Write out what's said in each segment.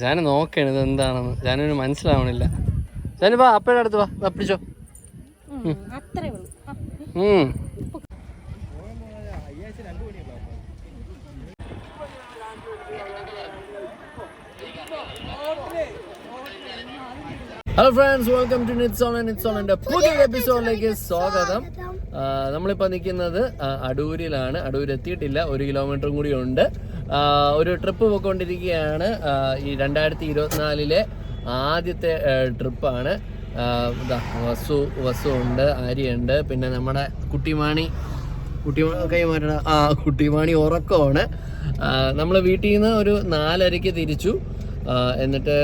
ജാന് നോക്കണ ഇത് എന്താണെന്ന് ഞാനൊരു മനസ്സിലാവണില്ല. ഞാൻ വാ അപ്പയുടെ അടുത്ത് വാ. പിടിച്ചോ. Hello friends welcome to knits on knits on എന്റെ പുതിയ എപ്പിസോഡിലേക്ക് സ്വാഗതം. നമ്മളിപ്പോൾ നിൽക്കുന്നത് അടൂരിലാണ്. അടൂർ എത്തിയിട്ടില്ല. ഒരു കിലോമീറ്ററും കൂടി ഉണ്ട്. ഒരു ട്രിപ്പ് പോയിക്കൊണ്ടിരിക്കുകയാണ്. ഈ രണ്ടായിരത്തി ഇരുപത്തിനാലിലെ ആദ്യത്തെ ട്രിപ്പാണ് ഇതാ വസു വസു ഉണ്ട് ആര്യയുണ്ട് പിന്നെ നമ്മുടെ കുട്ടിമാണി കുട്ടിമാണി കൈമാറ്റ ആ കുട്ടിമാണി ഉറക്കമാണ്. നമ്മൾ വീട്ടിൽ നിന്ന് ഒരു നാലരയ്ക്ക് തിരിച്ചു. എന്നിട്ട്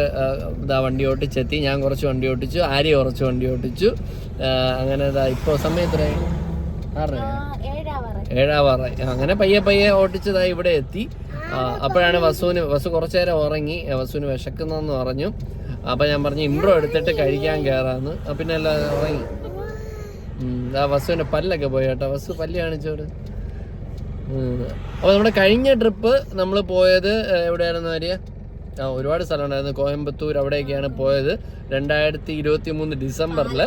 ഇതാ വണ്ടി ഓട്ടിച്ചെത്തി. ഞാൻ കുറച്ച് വണ്ടി ഓട്ടിച്ചു ആര്യ കുറച്ച് വണ്ടി ഓട്ടിച്ചു. അങ്ങനെ ഇതാ ഇപ്പോൾ സമയം എത്രയായി? ആറര ഏഴാവാറായി. അങ്ങനെ പയ്യെ പയ്യെ ഓട്ടിച്ചതായി ഇവിടെ എത്തി. അപ്പോഴാണ് വസുവിന് വസു കുറച്ചു നേരം ഉറങ്ങി വസുവിന് വിശക്കുന്നതെന്ന് പറഞ്ഞു. അപ്പൊ ഞാൻ പറഞ്ഞു ഇമ്പ്രോ എടുത്തിട്ട് കഴിക്കാൻ കയറാന്ന് പിന്നെ ഉറങ്ങി. ആ വസുവിന്റെ പല്ലൊക്കെ പോയി കേട്ടോ. വസു പല്ല് കാണിച്ചോട് അപ്പോൾ നമ്മുടെ കഴിഞ്ഞ ട്രിപ്പ് നമ്മൾ പോയത് എവിടെയായിരുന്നു ആര്യ? ആ ഒരുപാട് സ്ഥലം ഉണ്ടായിരുന്നു കോയമ്പത്തൂർ അവിടെയൊക്കെയാണ് പോയത്. രണ്ടായിരത്തി ഇരുപത്തി മൂന്ന് ഡിസംബറിൽ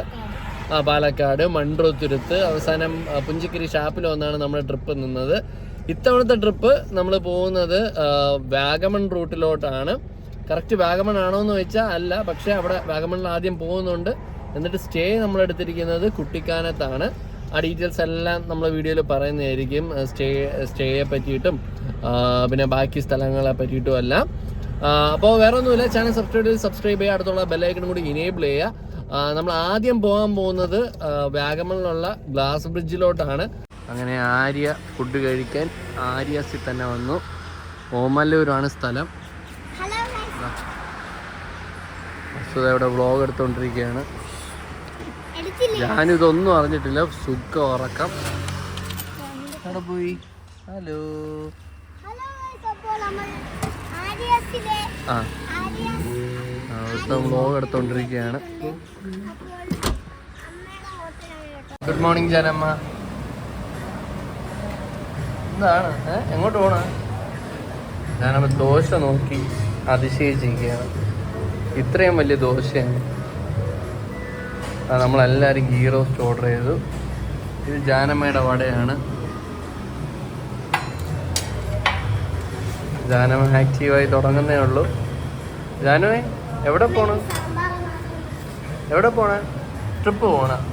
ആ പാലക്കാട് മൺട്രോത്തുരുത്ത്. അവസാനം പുഞ്ചിക്കരി ഷാപ്പിൽ വന്നാണ് നമ്മുടെ ട്രിപ്പ് നിന്നത്. ഇത്തവണത്തെ ട്രിപ്പ് നമ്മൾ പോകുന്നത് വാഗമൺ റൂട്ടിലോട്ടാണ്. കറക്റ്റ് വാഗമൺ ആണോ എന്ന് വെച്ചാൽ അല്ല പക്ഷേ അവിടെ വാഗമണിൽ ആദ്യം പോകുന്നുണ്ട്. എന്നിട്ട് സ്റ്റേ നമ്മൾ എടുത്തിരിക്കുന്നത് കുട്ടിക്കാനത്താണ്. ആ ഡീറ്റെയിൽസ് എല്ലാം നമ്മൾ വീഡിയോയിൽ പറയുന്നതായിരിക്കും സ്റ്റേ സ്റ്റേയെ പറ്റിയിട്ടും പിന്നെ ബാക്കി സ്ഥലങ്ങളെ പറ്റിയിട്ടും എല്ലാം. അപ്പോൾ വേറെ ഒന്നുമില്ല ചാനൽ സബ്സ്ക്രൈബ് ചെയ്ത് സബ്സ്ക്രൈബ് ചെയ്യുക. അടുത്തുള്ള ബെല്ലൈക്കൺ കൂടി ഇനേബിൾ ചെയ്യുക. നമ്മൾ ആദ്യം പോകാൻ പോകുന്നത് വാഗമണിലുള്ള ഗ്ലാസ് ബ്രിഡ്ജിലോട്ടാണ്. അങ്ങനെ ആര്യ ഫുഡ് കഴിക്കാൻ ആര്യസിൽ തന്നെ വന്നു. ഓമല്ലൂരാണ് സ്ഥലം. വസ്തുത ഇവിടെ വ്ളോഗ് എടുത്തുകൊണ്ടിരിക്കുകയാണ് ഞാനിതൊന്നും അറിഞ്ഞിട്ടില്ല. സുഖ ഉറക്കം. അവിടെ പോയി? ഹലോ. ആ. വ്ളോഗ് എടുത്തോണ്ടിരിക്കുകയാണ് ഗുഡ് മോർണിംഗ് ജാനമ്മ. എന്താണ്? എങ്ങോട്ട് പോണ? ഞാനമ്മ ദോശ നോക്കി അതിശയിച്ചിരിക്കുകയാണ്. ഇത്രയും വലിയ ദോശയാണ്. നമ്മളെല്ലാവരും ഗീ റോസ്റ്റ് ഓർഡർ ചെയ്തു. ഇത് ജാനമ്മയുടെ വടയാണ്. ജാനമ്മ ആക്റ്റീവായി തുടങ്ങുന്നേ ഉള്ളൂ. ജാനുവേ എവിടെ പോണ? എവിടെ പോണ? ട്രിപ്പ് പോണ?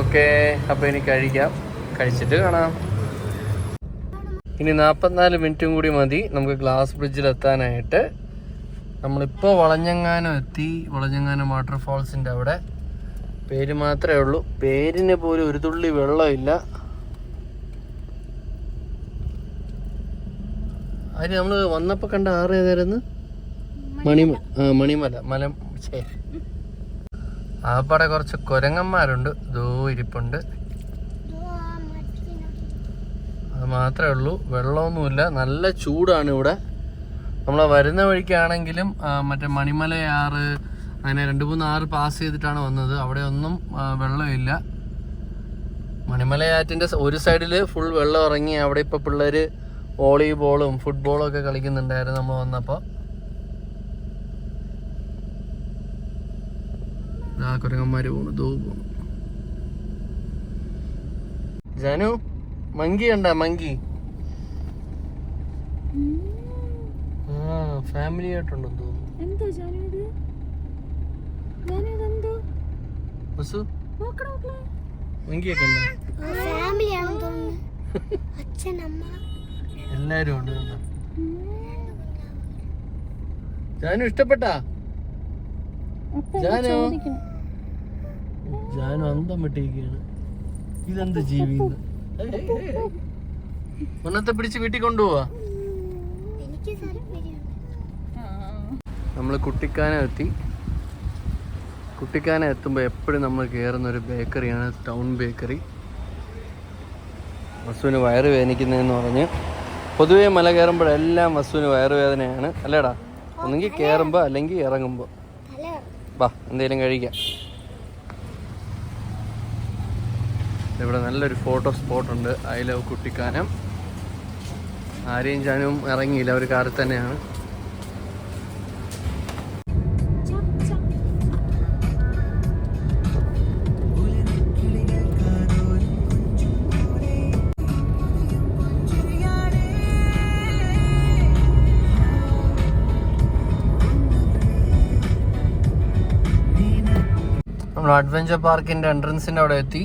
ഓക്കെ അപ്പോൾ ഇനി കഴിക്കാം. കഴിച്ചിട്ട് കാണാം. ഇനി നാൽപ്പത്തിനാല് മിനിറ്റും കൂടി മതി. നമുക്ക് ഗ്ലാസ് ബ്രിഡ്ജിൽ എത്താനായിട്ട്. നമ്മളിപ്പോൾ വളഞ്ഞങ്ങാനം എത്തി. വളഞ്ഞങ്ങാനം വാട്ടർഫാൾസിന്റെ അവിടെ. പേര് മാത്രമേ ഉള്ളൂ. പേരിന് പോലും ഒരു തുള്ളി വെള്ളമില്ല. അതിന് നമ്മൾ വന്നപ്പോൾ കണ്ട ആറ് ഏതായിരുന്നു? മണിമ മണിമല. മലം ഛേ ആപ്പാടെ കുറച്ച് കുരങ്ങന്മാരുണ്ട്. ദോ ഇരിപ്പുണ്ട്. അത് മാത്രമേ ഉള്ളൂ. വെള്ളമൊന്നുമില്ല. നല്ല ചൂടാണ് ഇവിടെ. നമ്മൾ വരുന്ന വഴിക്കാണെങ്കിലും മറ്റേ മണിമലയാറ് അങ്ങനെ രണ്ട് മൂന്ന് ആറ് പാസ് ചെയ്തിട്ടാണ് വന്നത്. അവിടെ ഒന്നും വെള്ളമില്ല. മണിമലയാറ്റിന്റെ ഒരു സൈഡിൽ ഫുൾ വെള്ളം ഇറങ്ങി അവിടെ ഇപ്പോൾ പിള്ളേർ വോളിബോളും ഫുട്ബോളും ഒക്കെ കളിക്കുന്നുണ്ടായിരുന്നു നമ്മൾ വന്നപ്പോൾ ആ കുരങ്ങന്മാർ പോണു ദോ പോണു. ജാനു മങ്കി കണ്ട മങ്കി? ആ ഫാമിലി ആയിട്ടുണ്ടെന്ന് തോന്നുന്നു. എന്തോ മങ്കിയൊക്കെ ഉണ്ടോ അച്ഛൻ അമ്മ. എല്ലാരും ഉണ്ട് ജാനു ഇഷ്ടപ്പെട്ടാ? ജാനു ജാനു അന്തം വിട്ടിരിക്കുകയാണ്. ഇതെന്ത് ജീവി? ഒന്നത്തെ പിടിച്ച് വീട്ടിൽ കൊണ്ടുപോവാ? നമ്മൾ കുട്ടിക്കാനം എത്തി. കുട്ടിക്കാനം എത്തുമ്പോൾ എപ്പോഴും നമ്മൾ കയറുന്ന ഒരു ബേക്കറിയാണ് ടൗൺ ബേക്കറി. വസുവിന് വയറ് വേദനിക്കുന്നതെന്ന് പറഞ്ഞ് പൊതുവേ മല കയറുമ്പോഴെല്ലാം വസുവിന് വയറുവേദനയാണ് അല്ലേടാ? ഒന്നെങ്കിൽ കയറുമ്പോൾ അല്ലെങ്കിൽ ഇറങ്ങുമ്പോൾ വാ എന്തെങ്കിലും കഴിക്കാം. ഇവിടെ നല്ലൊരു ഫോട്ടോ സ്പോട്ട് ഉണ്ട്. I love Kuttikkanam. ആരെയും ചാനും ഇറങ്ങിയില്ല ഒരു കാറിൽ തന്നെയാണ്. നമ്മൾ അഡ്വഞ്ചർ പാർക്കിന്റെ എൻട്രൻസിന്റെ അവിടെ എത്തി.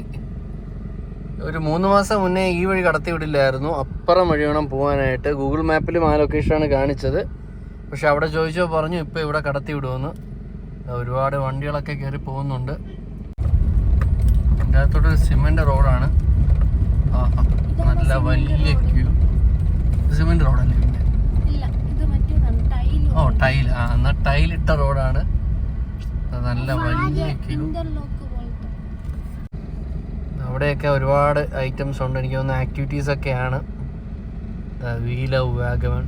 ഒരു മൂന്ന് മാസം മുന്നേ ഈ വഴി കടത്തി വിടില്ലായിരുന്നു. അപ്പുറം വഴി വേണം പോകാനായിട്ട്. ഗൂഗിൾ മാപ്പിലും ആ ലൊക്കേഷനാണ് കാണിച്ചത്. പക്ഷെ അവിടെ ചോദിച്ചോ പറഞ്ഞു ഇപ്പോൾ ഇവിടെ കടത്തി വിടുമെന്ന് ഒരുപാട് വണ്ടികളൊക്കെ കയറി പോകുന്നുണ്ട്. എന്റെ അകത്തോട്ട് സിമെന്റ് റോഡാണ്. നല്ല വലിയ ക്യൂ. സിമെന്റ് റോഡല്ലേ പിന്നെ ഓ ടൈൽ ആ എന്നാൽ ടൈലിട്ട റോഡാണ്. നല്ല വലിയ അവിടെയൊക്കെ ഒരുപാട് ഐറ്റംസ് ഉണ്ട്. എനിക്ക് തോന്നുന്നു ആക്ടിവിറ്റീസ് ഒക്കെയാണ്. വീലവ് വാഗമൺ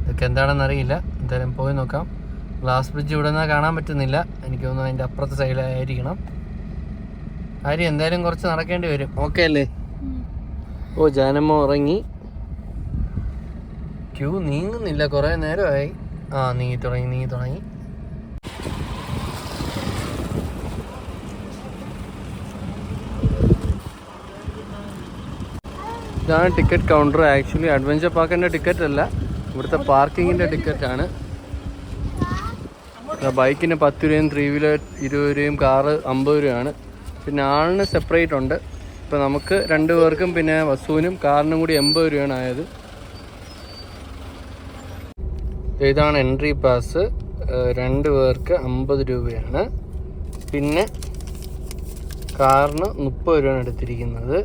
ഇതൊക്കെ എന്താണെന്ന് അറിയില്ല. എന്തായാലും പോയി നോക്കാം. ഗ്ലാസ് ബ്രിഡ്ജ് ഇവിടെ നിന്നാൽ കാണാൻ പറ്റുന്നില്ല. എനിക്ക് തോന്നുന്നു അതിന്റെ അപ്പുറത്തെ സൈഡിലായിരിക്കണം ആര് എന്തായാലും കുറച്ച് നടക്കേണ്ടി വരും. ഓക്കെ അല്ലേ? ഓ ജാനമ്മ ഉറങ്ങി. ക്യൂ നീങ്ങുന്നില്ല. കുറേ നേരമായി. ആ നീങ്ങി തുടങ്ങി നീങ്ങി തുടങ്ങി. ഇതാണ് ടിക്കറ്റ് കൗണ്ടർ ആക്ച്വലി അഡ്വഞ്ചർ പാർക്കിന്റെ ടിക്കറ്റ് അല്ല. ഇവിടുത്തെ പാർക്കിങ്ങിന്റെ ടിക്കറ്റ് ആണ്. ബൈക്കിന് പത്ത് രൂപയും ത്രീ വീലർ ഇരുപത് രൂപയും കാറ് അമ്പത് രൂപയാണ്. പിന്നെ ആളിന് സെപ്പറേറ്റ് ഉണ്ട്. ഇപ്പോൾ നമുക്ക് രണ്ട് പേർക്കും പിന്നെ വസുവിനും കാറിനും കൂടി എൺപത് രൂപയാണ് ആയത്. ഇതാണ് എൻട്രി പാസ് രണ്ട് പേർക്ക് അമ്പത് രൂപയാണ്. പിന്നെ കാറിന് മുപ്പത് രൂപയാണ് എടുത്തിരിക്കുന്നത്.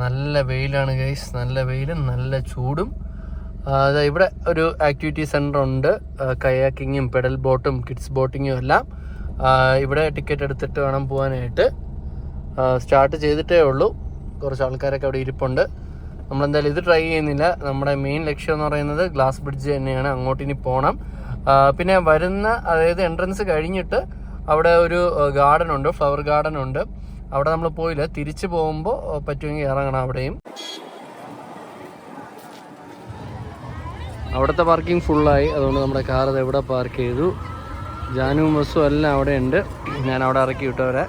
നല്ല വെയിലാണ് ഗൈസ് നല്ല വെയിലും നല്ല ചൂടും. ഇവിടെ ഒരു ആക്ടിവിറ്റി സെന്റർ ഉണ്ട്. കയാക്കിങ്ങും പെഡൽ ബോട്ടും കിഡ്സ് ബോട്ടിങ്ങും എല്ലാം. ഇവിടെ ടിക്കറ്റ് എടുത്തിട്ട് വേണം പോകാനായിട്ട് സ്റ്റാർട്ട് ചെയ്തിട്ടേ ഉള്ളൂ. കുറച്ച് ആൾക്കാരൊക്കെ അവിടെ ഇരിപ്പുണ്ട്. നമ്മളെന്തായാലും ഇത് ട്രൈ ചെയ്യുന്നില്ല. നമ്മുടെ മെയിൻ ലക്ഷ്യം എന്ന് പറയുന്നത് ഗ്ലാസ് ബ്രിഡ്ജ് തന്നെയാണ്. അങ്ങോട്ട് ഇനി പോകണം പിന്നെ വരുന്ന അതായത് എൻട്രൻസ് കഴിഞ്ഞിട്ട് അവിടെ ഒരു ഗാർഡൻ ഉണ്ട്. ഫ്ലവർ ഗാർഡൻ ഉണ്ട്. അവിടെ നമ്മൾ പോയില്ല. തിരിച്ചു പോകുമ്പോൾ പറ്റുമെങ്കിൽ ഇറങ്ങണം അവിടെയും. അവിടുത്തെ പാർക്കിംഗ് ഫുള്ളായി അതുകൊണ്ട് നമ്മുടെ കാർ അത് എവിടെ പാർക്ക് ചെയ്തു? ജാനുവും ബസ്സും എല്ലാം അവിടെ ഉണ്ട്. ഞാൻ അവിടെ ഇറക്കി വിട്ടവരെ.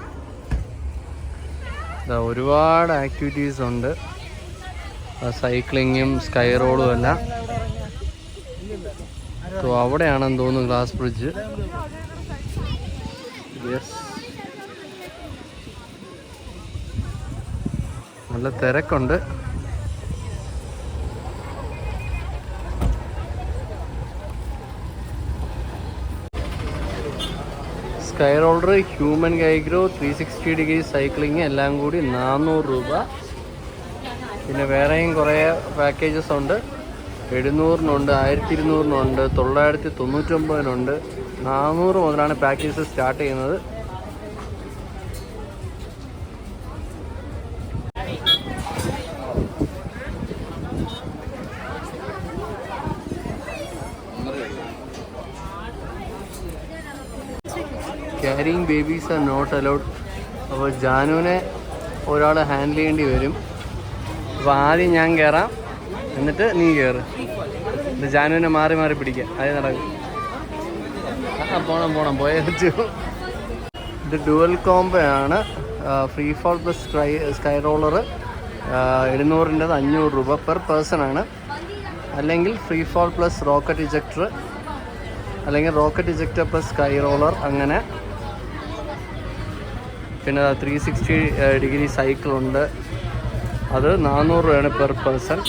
ഇതാ ഒരുപാട് ആക്ടിവിറ്റീസ് ഉണ്ട്. സൈക്ലിങ്ങും സ്കൈ റോഡും എല്ലാം. അവിടെയാണെന്ന് തോന്നുന്നു ഗ്ലാസ് ബ്രിഡ്ജ് യെസ് നല്ല തിരക്കുണ്ട്. Sky roller human gyro three sixty degree cycling എല്ലാം കൂടി നാനൂറ് രൂപ. പിന്നെ വേറെയും കുറേ പാക്കേജസ് ഉണ്ട്. എഴുന്നൂറിനുണ്ട് ആയിരത്തി ഇരുന്നൂറിനുണ്ട് തൊള്ളായിരത്തി തൊണ്ണൂറ്റൊമ്പതിനുണ്ട് നാനൂറ് മുതലാണ് പാക്കേജസ് സ്റ്റാർട്ട് ചെയ്യുന്നത്. ബേബീസ് ആർ നോട്ട് അലൗഡ് അപ്പോൾ ജാനുവിനെ ഒരാൾ ഹാൻഡിൽ ചെയ്യേണ്ടി വരും. അപ്പോൾ ആദ്യം ഞാൻ കയറാം എന്നിട്ട് നീ കയറ് ജാനുവിനെ മാറി മാറി പിടിക്കാം. അത് നടക്കും. ആ പോണം പോണം. പോയേ വെച്ചു ഇത് ഡുവൽ ആണ്. Free fall plus sky sky roller. എഴുന്നൂറിന്റെത് അഞ്ഞൂറ് രൂപ പെർ പേഴ്സൺ ആണ്. അല്ലെങ്കിൽ free fall plus rocket ejector. അല്ലെങ്കിൽ rocket ejector plus sky roller. അങ്ങനെ പിന്നെ ത്രീ സിക്സ്റ്റി ഡിഗ്രി സൈക്കിളുണ്ട് അത് നാനൂറ് രൂപയാണ് പെർ പേഴ്സൺ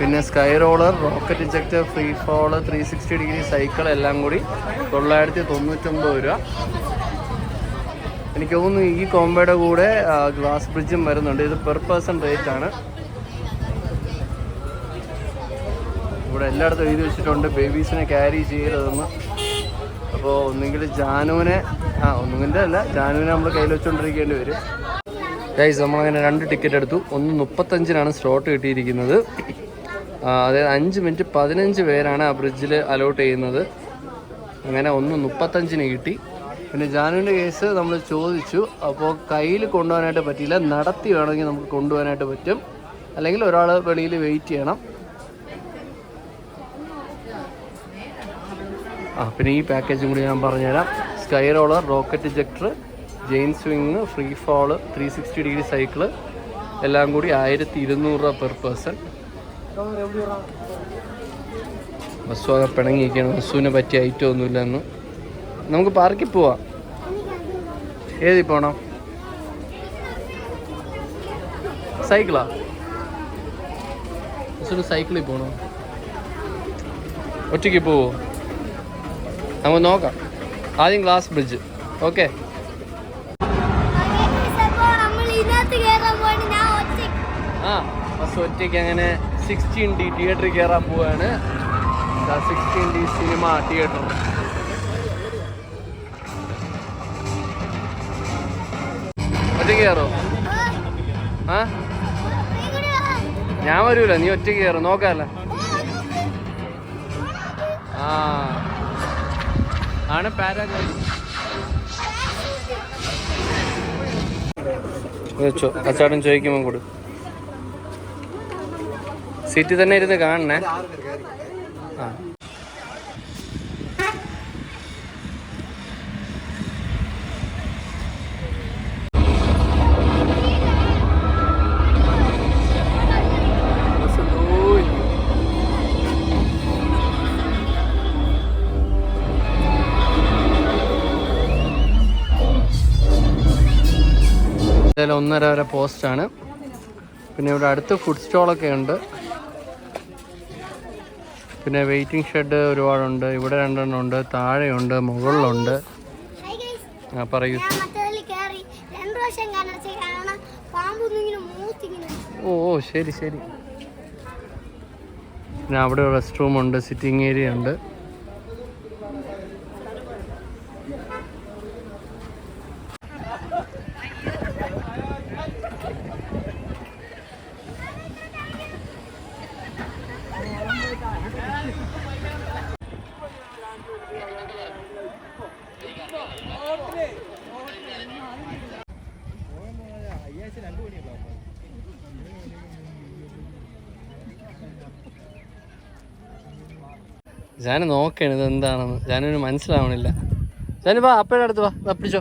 പിന്നെ sky roller rocket ejector free fall three sixty degree cycle എല്ലാം കൂടി തൊള്ളായിരത്തി തൊണ്ണൂറ്റൊമ്പത് രൂപ. എനിക്ക് തോന്നുന്നു ഈ കോംബോയുടെ കൂടെ ഗ്ലാസ് ബ്രിഡ്ജും വരുന്നുണ്ട്. ഇത് പെർ പേഴ്സൺ റേറ്റ് ആണ്. ഇവിടെ എല്ലായിടത്തും എഴുതി വെച്ചിട്ടുണ്ട്. ബേബീസിനെ ക്യാരി ചെയ്യരുതെന്ന്. അപ്പോൾ ഒന്നുകിൽ ജാനുവിനെ ആ ഒന്നുകിന്റെ അല്ല ജാനുവിനെ നമ്മൾ കയ്യിൽ വെച്ചുകൊണ്ടിരിക്കേണ്ടി വരും. ഗൈസ് നമ്മളങ്ങനെ രണ്ട് ടിക്കറ്റ് എടുത്തു. ഒന്ന് മുപ്പത്തഞ്ചിനാണ് സ്ലോട്ട് കിട്ടിയിരിക്കുന്നത്. അതായത് അഞ്ച് മിനിറ്റ് പതിനഞ്ച് പേരാണ് ആ ബ്രിഡ്ജിൽ അലോട്ട് ചെയ്യുന്നത്. അങ്ങനെ ഒന്ന് മുപ്പത്തഞ്ചിന് കിട്ടി. പിന്നെ ജാനുവിന്റെ കേസ് നമ്മൾ ചോദിച്ചു. അപ്പോൾ കയ്യിൽ കൊണ്ടുപോകാനായിട്ട് പറ്റിയില്ല. നടത്തി വേണമെങ്കിൽ നമുക്ക് കൊണ്ടുപോകാനായിട്ട് പറ്റും. അല്ലെങ്കിൽ ഒരാൾ വെളിയിൽ വെയിറ്റ് ചെയ്യണം. ആ പിന്നെ ഈ പാക്കേജും കൂടി ഞാൻ പറഞ്ഞുതരാം. Sky roller rocket ejector giant swing free fall three sixty degree cycle എല്ലാം കൂടി ആയിരത്തി ഇരുന്നൂറ് രൂപ പെർ പേഴ്സൺ ബസ്സുമൊക്കെ പിണങ്ങിയിരിക്കുകയാണ്. ബസ്സുവിന് പറ്റിയ ഐറ്റം ഒന്നുമില്ല എന്ന് നമുക്ക് പാർക്കിൽ പോവാം. ഏതി പോണം? സൈക്കിളാ ബസ്സിന് സൈക്കിളിൽ പോകണോ ഒറ്റയ്ക്ക് പോവോ? നമുക്ക് നോക്കാം. ആദ്യം ഗ്ലാസ് ബ്രിഡ്ജ് ഓക്കെ ആ ബസ് ഒറ്റയ്ക്ക് അങ്ങനെ സിക്സ്റ്റീൻ ഡി തിയേറ്ററിൽ കയറാൻ പോവാണ്. സിക്സ്റ്റീൻ ഡി സിനിമ തിയേറ്റർ ഒറ്റയ്ക്ക് കയറോ ആ? ഞാൻ വരൂല നീ ഒറ്റയ്ക്ക് കയറും നോക്കാല്ല? ആ. ആണ് വെച്ചോ അച്ചാടൻ ചോദിക്കുമ്പോൾ കൊടു. സീറ്റിൽ തന്നെ ഇരുന്ന് കാണണേ. ആ. ഇതിൽ ഒന്നര വരെ പോസ്റ്റാണ് പിന്നെ ഇവിടെ അടുത്ത് ഫുഡ് സ്റ്റോളൊക്കെ ഉണ്ട്. പിന്നെ വെയിറ്റിംഗ് ഷെഡ് ഒരുപാടുണ്ട്. ഇവിടെ രണ്ടെണ്ണം ഉണ്ട് താഴെയുണ്ട് മുകളിലുണ്ട്. പറയൂ. ഓ ഓ ശരി ശരി. പിന്നെ അവിടെ റെസ്റ്റ് റൂം ഉണ്ട് സിറ്റിംഗ് ഏരിയ ഉണ്ട്. ഞാൻ നോക്കണം ഇത് എന്താണെന്ന് ഞാനൊരു മനസ്സിലാവണില്ല ഞാനിപ്പോ അപ്പയുടെ അടുത്ത് വാ. പിടിച്ചോ.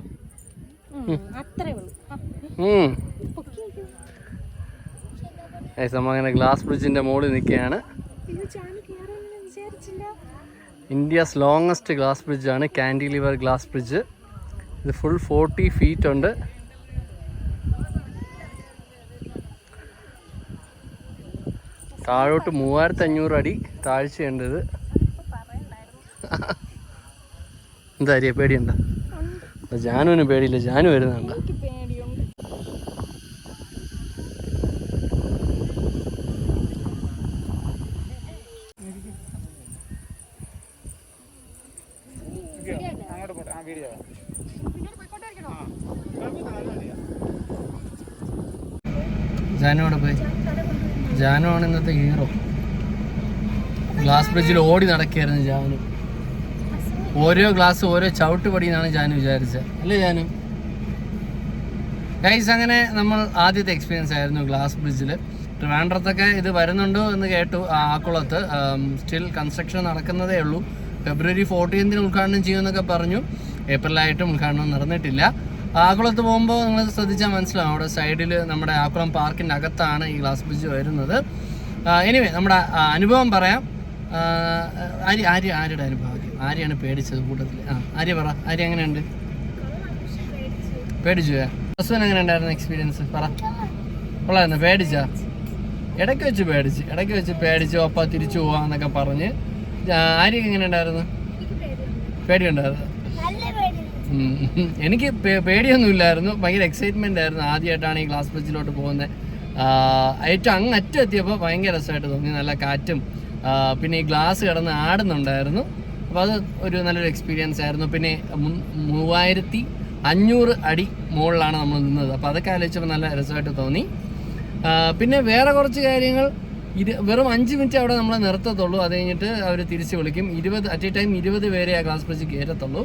നമ്മ അങ്ങനെ ഗ്ലാസ് ബ്രിഡ്ജിന്റെ മുകളിൽ നിൽക്കുകയാണ്. ഇന്ത്യസ് ലോങ്ങസ്റ്റ് ഗ്ലാസ് ബ്രിഡ്ജ് ആണ് കാൻഡിലിവർ ഗ്ലാസ് ബ്രിഡ്ജ് ഇത് ഫുൾ ഫോർട്ടി ഫീറ്റ് ഉണ്ട്. താഴോട്ട് മൂവായിരത്തി അഞ്ഞൂറ് അടി താഴ്ചയുണ്ട് ഇത്. എന്താ അരിയ? പേടിയുണ്ട? ജാനുവിന് പേടിയില്ല. ജാനു വരുന്നുണ്ട. ജാനുവാണ് പോയി. ഇന്നത്തെ ഹീറോ ഗ്ലാസ് ബ്രിഡ്ജിൽ ഓടി നടക്കുകയായിരുന്നു ജാനു. ഓരോ ഗ്ലാസ് ഓരോ ചവിട്ട് പടിയെന്നാണ് ഞാൻ വിചാരിച്ചത്. അല്ലേ ജാനു? ഗൈസ് അങ്ങനെ നമ്മൾ ആദ്യത്തെ എക്സ്പീരിയൻസ് ആയിരുന്നു ഗ്ലാസ് ബ്രിഡ്ജിൽ ട്രിവാൻഡ്രത്തൊക്കെ ഇത് വരുന്നുണ്ടോ എന്ന് കേട്ടു ആക്കുളത്ത് സ്റ്റിൽ കൺസ്ട്രക്ഷൻ നടക്കുന്നതേ ഉള്ളൂ. ഫെബ്രുവരി ഫോർട്ടീൻത്തിന് ഉദ്ഘാടനം ചെയ്യുമെന്നൊക്കെ പറഞ്ഞു. ഏപ്രിലായിട്ടും ഉദ്ഘാടനം നടന്നിട്ടില്ല. ആക്കുളത്ത് പോകുമ്പോൾ നിങ്ങൾ ശ്രദ്ധിച്ചാൽ മനസ്സിലാവും. അവിടെ സൈഡിൽ നമ്മുടെ ആക്കുളം പാർക്കിന്റെ അകത്താണ് ഈ ഗ്ലാസ് ബ്രിഡ്ജ് വരുന്നത്. എനിവേ നമ്മുടെ അനുഭവം പറയാം. ആര്യ ആര്യ ആരുടെ അനുഭവം? ആര്യാണ് പേടിച്ചത് കൂട്ടത്തിൽ ആ ആര്യ പറ. ആര്യ എങ്ങനെയുണ്ട്? പേടിച്ചു ബസ്സുവിന് എങ്ങനെ ഉണ്ടായിരുന്നു എക്സ്പീരിയൻസ് പറ. കൊള്ളായിരുന്നു പേടിച്ചാ? ഇടയ്ക്ക് വെച്ച് പേടിച്ച് ഇടയ്ക്ക് വെച്ച് പേടിച്ച് ഒപ്പ തിരിച്ചു പോവാന്നൊക്കെ പറഞ്ഞ്. ആര്യക്ക് എങ്ങനെ ഉണ്ടായിരുന്നു? പേടിയുണ്ടായിരുന്നു. എനിക്ക് പേടിയൊന്നും ഇല്ലായിരുന്നു. ഭയങ്കര എക്സൈറ്റ്മെന്റ് ആയിരുന്നു ആദ്യമായിട്ടാണ് ഈ ക്ലാസ് ബ്രിഡ്ജിലോട്ട് പോകുന്നത് ഏറ്റവും അങ്ങ് അറ്റം എത്തിയപ്പോൾ ഭയങ്കര രസമായിട്ട് തോന്നി. നല്ല കാറ്റും പിന്നെ ഈ ഗ്ലാസ് കിടന്ന് ആടുന്നുണ്ടായിരുന്നു. അപ്പോൾ അത് ഒരു നല്ലൊരു എക്സ്പീരിയൻസ് ആയിരുന്നു. പിന്നെ മൂവായിരത്തി അഞ്ഞൂറ് അടി മുകളിലാണ് നമ്മൾ നിന്നത്. അപ്പോൾ അതൊക്കെ ആലോചിച്ചപ്പോൾ നല്ല രസമായിട്ട് തോന്നി. പിന്നെ വേറെ കുറച്ച് കാര്യങ്ങൾ. ഇരു വെറും അഞ്ച് മിനിറ്റ് അവിടെ നമ്മൾ നിർത്തത്തുള്ളൂ. അത് കഴിഞ്ഞിട്ട് അവർ തിരിച്ച് വിളിക്കും. ഇരുപത് അറ്റ് എ ടൈം ഇരുപത് പേരെ ആ ഗ്ലാസ് ബ്രിഡ്ജ് കയറ്റത്തുള്ളൂ.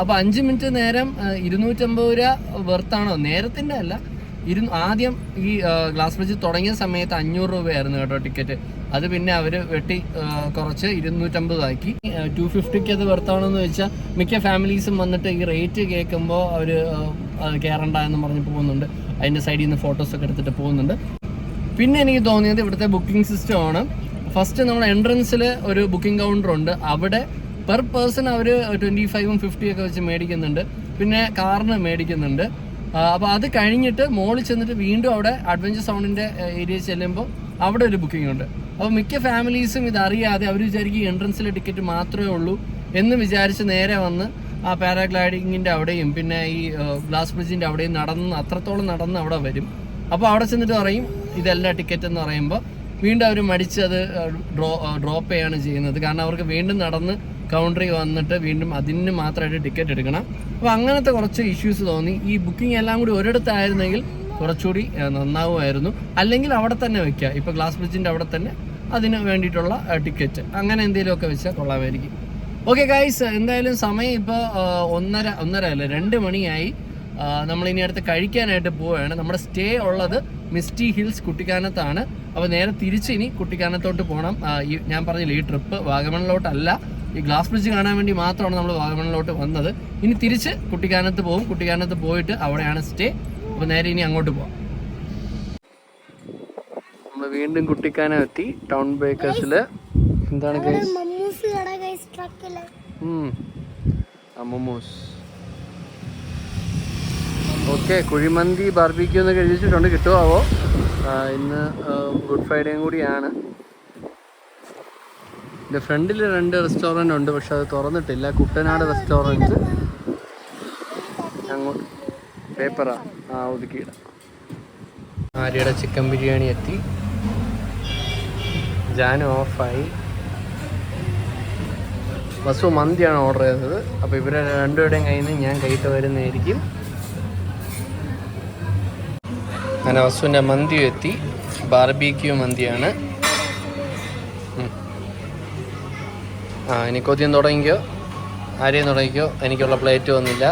അപ്പോൾ അഞ്ച് മിനിറ്റ് നേരം ഇരുന്നൂറ്റമ്പത് രൂപ വെർത്താണോ നേരത്തിന്റെ അല്ല. ഇരു ആദ്യം ഈ ഗ്ലാസ് ബ്രിഡ്ജ് തുടങ്ങിയ സമയത്ത് അഞ്ഞൂറ് രൂപയായിരുന്നു കേട്ടോ ടിക്കറ്റ് അത് പിന്നെ അവർ വെട്ടി കുറച്ച് ഇരുന്നൂറ്റമ്പതാക്കി. ടു ഫിഫ്റ്റിക്ക് അത് വെർത്താണെന്ന് വെച്ചാൽ മിക്ക ഫാമിലീസും വന്നിട്ട് ഈ റേറ്റ് കേൾക്കുമ്പോൾ അവർ കയറണ്ട എന്ന് പറഞ്ഞ് പോകുന്നുണ്ട്. അതിന്റെ സൈഡിൽ നിന്ന് ഫോട്ടോസൊക്കെ എടുത്തിട്ട് പോകുന്നുണ്ട്. പിന്നെ എനിക്ക് തോന്നിയത് ഇവിടുത്തെ ബുക്കിംഗ് സിസ്റ്റം ആണ്. ഫസ്റ്റ് നമ്മുടെ എൻട്രൻസിൽ ഒരു ബുക്കിംഗ് കൗണ്ടർ ഉണ്ട്. അവിടെ പെർ പേഴ്സൺ അവർ ട്വന്റി ഫൈവും ഫിഫ്റ്റിയും ഒക്കെ വെച്ച് മേടിക്കുന്നുണ്ട്. പിന്നെ കാറിന് മേടിക്കുന്നുണ്ട്. അപ്പോൾ അത് കഴിഞ്ഞിട്ട് മോളിൽ ചെന്നിട്ട് വീണ്ടും അവിടെ അഡ്വഞ്ചർ സൗണ്ടിന്റെ ഏരിയ ചെല്ലുമ്പോൾ അവിടെ ഒരു ബുക്കിംഗ് ഉണ്ട്. അപ്പോൾ മിക്ക ഫാമിലീസും ഇതറിയാതെ അവർ വിചാരിക്കും എൻട്രൻസിലെ ടിക്കറ്റ് മാത്രമേ ഉള്ളൂ എന്ന് വിചാരിച്ച് നേരെ വന്ന് ആ പാരാഗ്ലൈഡിങ്ങിന്റെ അവിടെയും പിന്നെ ഈ ഗ്ലാസ് ബ്രിഡ്ജിന്റെ അവിടെയും നടന്ന് അത്രത്തോളം നടന്ന് അവിടെ വരും. അപ്പോൾ അവിടെ ചെന്നിട്ട് പറയും ഇതല്ല ടിക്കറ്റ് എന്ന് പറയുമ്പോൾ വീണ്ടും അവർ മടിച്ച് അത് ഡ്രോ ഡ്രോപ്പ് ചെയ്യാണ് ചെയ്യുന്നത്. കാരണം അവർക്ക് വീണ്ടും നടന്ന് കൗണ്ടറിൽ വന്നിട്ട് വീണ്ടും അതിന് മാത്രമായിട്ട് ടിക്കറ്റ് എടുക്കണം. അപ്പോൾ അങ്ങനത്തെ കുറച്ച് ഇഷ്യൂസ് തോന്നി. ഈ ബുക്കിംഗ് എല്ലാം കൂടി ഒരിടത്തായിരുന്നെങ്കിൽ കുറച്ചുകൂടി നന്നാവുമായിരുന്നു. അല്ലെങ്കിൽ അവിടെ തന്നെ വെക്കുക ഇപ്പോൾ ഗ്ലാസ് ബ്രിഡ്ജിന്റെ അവിടെ തന്നെ അതിന് വേണ്ടിയിട്ടുള്ള ടിക്കറ്റ്. അങ്ങനെ എന്തെങ്കിലുമൊക്കെ വെച്ചാൽ കൊള്ളാമായിരിക്കും. ഓക്കെ ഗൈസ് എന്തായാലും സമയം ഇപ്പോൾ ഒന്നര ഒന്നര അല്ല രണ്ട് മണിയായി. നമ്മൾ ഇനി അടുത്ത് കഴിക്കാനായിട്ട് പോവുകയാണ്. നമ്മുടെ സ്റ്റേ ഉള്ളത് മിസ്റ്റി ഹിൽസ് കുട്ടിക്കാനത്താണ്. അപ്പോൾ നേരെ തിരിച്ച് ഇനി കുട്ടിക്കാനത്തോട്ട് പോകണം ഈ ഞാൻ പറഞ്ഞില്ല ഈ ട്രിപ്പ് വാഗമണിലോട്ടല്ല. ഈ ഗ്ലാസ് ബ്രിഡ്ജ് കാണാൻ വേണ്ടി മാത്രമാണ് നമ്മൾ വാഗമണിലോട്ട് വന്നത്. ഇനി തിരിച്ച് കുട്ടിക്കാനത്ത് പോകും. കുട്ടിക്കാനത്ത് പോയിട്ട് അവിടെയാണ് സ്റ്റേ. അപ്പോൾ നേരെ ഇനി അങ്ങോട്ട് നമ്മൾ വീണ്ടും കുട്ടിക്കാനം എത്തി. ടൗൺ ബേക്കേഴ്സിൽ എന്താണ് അമ്മൂസ് ഓക്കെ കുഴിമന്തി ബാർബിക്യൂ എന്നൊക്കെ എഴുതിച്ചിട്ടുണ്ട് കിട്ടുമാവോ ഇന്ന് ഗുഡ് ഫ്രൈഡേയും കൂടിയാണ്. എന്റെ ഫ്രണ്ടിൽ രണ്ട് റെസ്റ്റോറന്റ് ഉണ്ട് പക്ഷെ അത് തുറന്നിട്ടില്ല. കുട്ടനാട് റെസ്റ്റോറന്റ് അങ്ങോട്ട് പേപ്പറാ. ആ ഒതുക്കിയിടാം. ആര്യയുടെ ചിക്കൻ ബിരിയാണി എത്തി. ജാനു ഓഫായി വസു മന്തിയാണ് ഓർഡർ ചെയ്തത്. അപ്പോൾ ഇവരെ രണ്ടുപേരുടെയും കയ്യിൽ നിന്ന് ഞാൻ കൈയിട്ട് വരുന്നതായിരിക്കും. അങ്ങനെ വസുവിന്റെ മന്തിയും എത്തി. ബാർബിക്യൂ മന്തിയാണ്. ആ ഇനി കൊതിയും തുടങ്ങിക്കോ. ആരെയും തുടങ്ങിക്കോ. എനിക്കുള്ള പ്ലേറ്റ് വന്നില്ല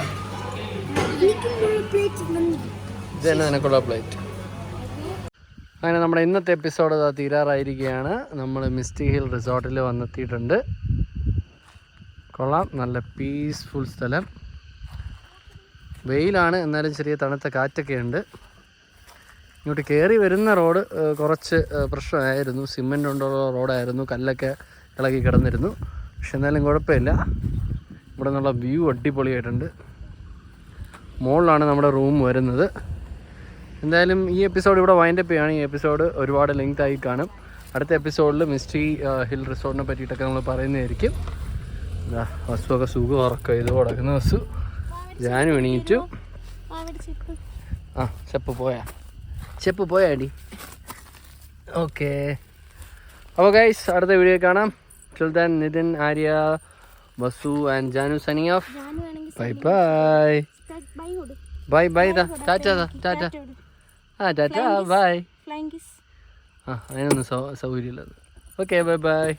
ഇതന്നെ തന്നെ നിനക്കുള്ള പ്ലേറ്റ് അങ്ങനെ നമ്മുടെ ഇന്നത്തെ എപ്പിസോഡ് അത് തീരാറായിരിക്കുകയാണ്. നമ്മൾ മിസ്റ്റി ഹിൽ റിസോർട്ടിൽ വന്നെത്തിയിട്ടുണ്ട്. കൊള്ളാം. നല്ല പീസ്ഫുൾ സ്ഥലം. വെയിലാണ്. എന്നാലും ചെറിയ തണുത്ത കാറ്റൊക്കെ ഉണ്ട്. ഇങ്ങോട്ട് കയറി വരുന്ന റോഡ് കുറച്ച് പ്രശ്നമായിരുന്നു. സിമെന്റ് കൊണ്ടുള്ള റോഡായിരുന്നു കല്ലൊക്കെ ഇളകി കിടന്നിരുന്നു. പക്ഷെ എന്നാലും കുഴപ്പമില്ല. ഇവിടെ നിന്നുള്ള വ്യൂ അടിപൊളിയായിട്ടുണ്ട്. മുകളിലാണ് നമ്മുടെ റൂം വരുന്നത്. എന്തായാലും ഈ എപ്പിസോഡ് ഇവിടെ വൈൻഡപ്പ് ചെയ്യുകയാണ്. ഈ എപ്പിസോഡ് ഒരുപാട് ലെങ്ത് ആയി കാണും. അടുത്ത എപ്പിസോഡിൽ മിസ്റ്റി ഹിൽ റിസോർട്ടിനെ പറ്റിയിട്ടൊക്കെ നമ്മൾ പറയുന്നതായിരിക്കും. വസ്തുവൊക്കെ സുഖം ഉറക്കം ഇത് കൊടുക്കുന്ന വസു ഞാനും എണീറ്റു. ആ ചെപ്പ് പോയാ. ചെപ്പ് പോയാടി ഓക്കെ. അപ്പോൾ ഗൈസ് അടുത്ത വീഡിയോ കാണാം. Sultan Nitin Arya Vasu and Janu signing off bye bye bye bye bye ദാ. ടാറ്റ ദാ ടാറ്റ. ബൈ ആ അതിനൊന്നും സൗ സൗകര്യമില്ലത് ഓക്കെ ബൈ ബൈ